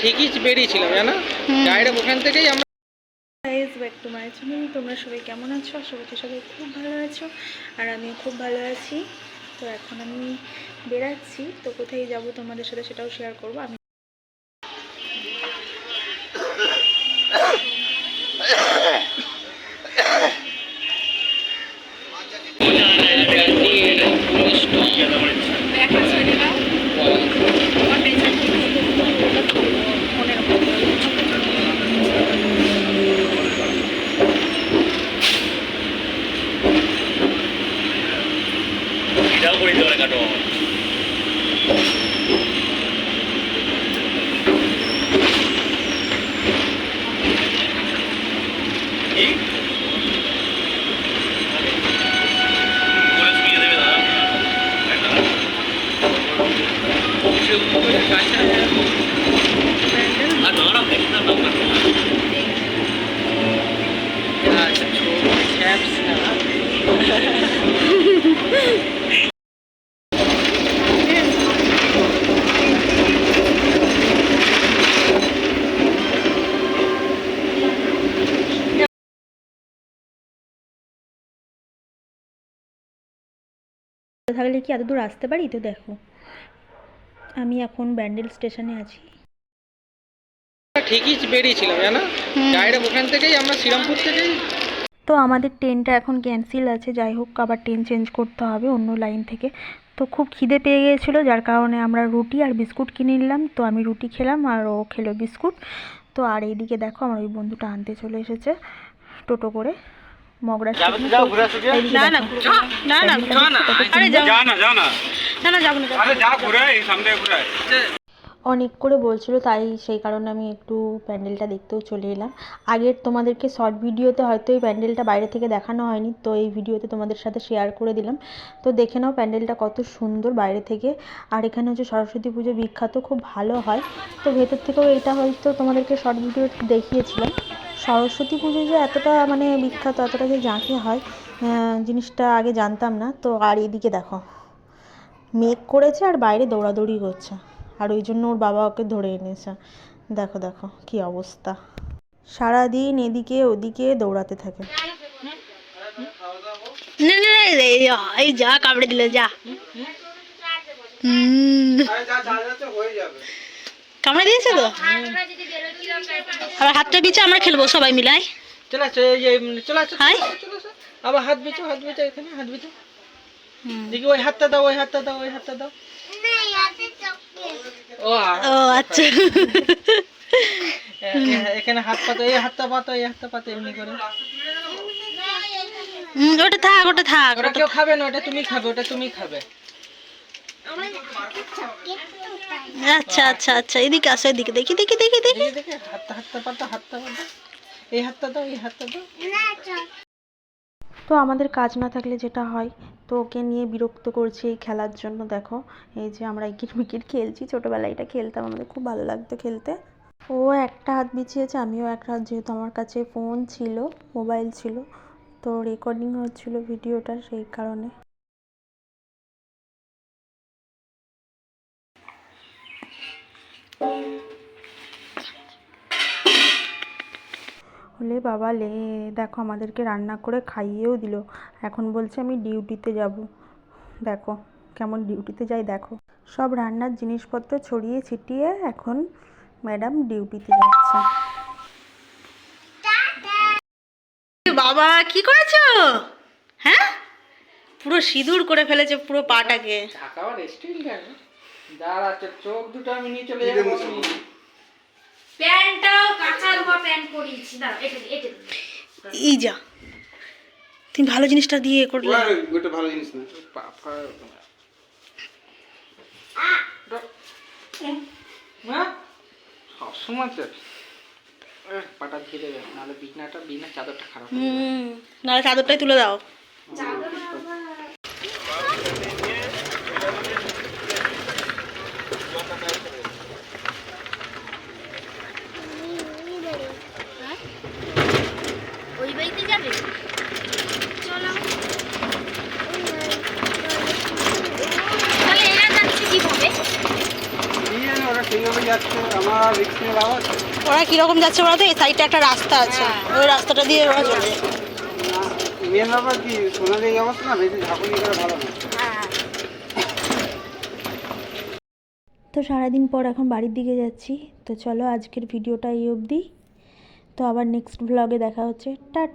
ঠিকই বেরিয়েছিলাম জানো? ডাইরেক্ট ওখান থেকেই আমরা guys back to my channel তোমরা সবাই কেমন আছো? আশা করছি সবাই খুব ভালো আছো আর আমিও খুব ভালো আছি। তো এখন আমি বেড়াচ্ছি তো কোথায় যাব তোমাদের সাথে সেটাও শেয়ার করব। আমি করে দিতে পারে কাটো কি? করে শুইয়ে দেবে দাদা। তাই না? আর দাঁড়াও, দেখি না, নাম্বার তোমার। আচ্ছা ছোট চ্যাপস না থাকলে কি এত দূর আসতে পারি? তো দেখো আমি এখন ব্যান্ডেল স্টেশনে আছি। ঠিকই বেরিয়েছিলাম জানো? ডাইরেক্ট ওখান থেকেই আমরা শ্রীরামপুর থেকেই। তো আমাদের ট্রেনটা এখন ক্যান্সেল আছে যাই হোক আবার ট্রেন চেঞ্জ করতে হবে অন্য লাইন থেকে। তো খুব খিদে পেয়ে গিয়েছিল যার কারণে আমরা রুটি আর বিস্কুট কিনে নিলাম। তো আমি রুটি খেলাম আর ও খেলো বিস্কুট। তো আর এইদিকে দেখো আমার ওই বন্ধুটা আনতে চলে এসেছে টোটো করে। মগরা যাবে তো যাও ঘুরে আসো যে। না না না না আরে যাও। না যা না। না না যাব না যাব না। আরে যা ঘুরে এই সামনে ঘুরে অনেক করে বলছিল তাই সেই কারণে আমি একটু প্যান্ডেলটা দেখতেও চলে এলাম। আগের তোমাদেরকে শর্ট ভিডিওতে হয়তো এই প্যান্ডেলটা বাইরে থেকে দেখানো হয়নি তো এই ভিডিওতে তোমাদের সাথে শেয়ার করে দিলাম। তো দেখে নাও প্যান্ডেলটা কত সুন্দর বাইরে থেকে। আর এখানে হচ্ছে সরস্বতী পুজো বিখ্যাত খুব ভালো হয়। তো ভেতর থেকেও এটা হয়তো তোমাদেরকে শর্ট ভিডিও দেখিয়েছিলাম। সরস্বতী পুজো যে এতটা মানে বিখ্যাত এতটা যে জাঁকে হয় আহ, জিনিসটা আগে জানতাম না। তো আর এদিকে দেখো মেঘ করেছে আর বাইরে দৌড়াদৌড়ি করছে। আর ওই জন্য ওর বাবা ওকে ধরে এনেছে। দেখো দেখো কি অবস্থা। সারাদিন এদিকে ওদিকে দৌড়াতে থাকে। না না না এই এই যা কামড়ে দিল যা। হুম। কামড়ে দিয়েছে তো? আবার হাতটা বিচে আমরা খেলব সবাই মিলাই চলে আসো এই যে চলে আসো হাই। চলে আসো, চলে আসো। আবার হাত হাত এখানে হাত দেখি ওই হাতটা দাও ওই হাতটা দাও ওই হাতটা দাও। ও ও আচ্ছা। এখানে হাত পাতো এই হাতটা পাতো এই হাতটা পাতো এমনি করে। ওটা থাক ওটা থাক ওটা কেউ খাবে না ওটা তুমি খাবে ওটা তুমি খাবে। আচ্ছা আচ্ছা আচ্ছা এদিকে আসো এদিকে দেখি দেখি দেখি দেখি। দেখি দেখি হাতটা হাতটা পাতো হাতটা পাতো। এই হাতটা দাও এই হাতটা দাও। তো আমাদের কাজ না থাকলে যেটা হয় তো ওকে নিয়ে বিরক্ত করছি এই খেলার জন্য দেখো। এই যে আমরা ইকিট মিকিট খেলছি ছোটোবেলায় এটা খেলতাম আমাদের খুব ভালো লাগতো খেলতে। ও একটা হাত বিছিয়েছে আমিও একটা হাত যেহেতু আমার কাছে ফোন ছিল মোবাইল ছিল তো রেকর্ডিং হচ্ছিল ভিডিওটা সেই কারণে। হলে বাবা লে দেখো আমাদেরকে রান্না করে খাইয়েও দিল। এখন বলছে আমি ডিউটিতে যাব। দেখো কেমন ডিউটিতে যাই দেখো। সব রান্নার জিনিসপত্র ছড়িয়ে ছিটিয়ে এখন ম্যাডাম ডিউটিতে যাচ্ছে। বাবা কি করেছ? হ্যাঁ? পুরো সিঁদুর করে ফেলেছে পুরো পাটাকে। রেস্টুরেন্ট চোখ দুটো আমি নিয়ে চলে যাব আমি। প্যান্টটাও কাঁচা রুমা প্যান্ট পরিয়েছি দাঁড়া এটা এটা এই যা। তুমি ভালো জিনিসটা দিয়ে করলে। ওটা ভালো জিনিস না? সবসময় তো পাটা নাহলে বিছনাটা বিনা চাদরটা খারাপ হুম নাহলে চাদরটাই তুলে দাও ওই বাড়িতে যাবে? চলো। তাহলে এরা যাচ্ছে কীভাবে? ওরা চলে যাচ্ছে? ওরা কীরকম যাচ্ছে বলতো এই সাইডে একটা রাস্তা আছে। ওই রাস্তাটা দিয়ে ওরা চলে মেন ব্যাপার কি সোনালি এই অবস্থা না বেশি ঝাঁকুনি করে ভালো না। তো সারাদিন পর এখন বাড়ির দিকে যাচ্ছি। তো চলো আজকের ভিডিওটা এই অবধি। তো আবার নেক্সট ব্লগে দেখা হচ্ছে। টাটা।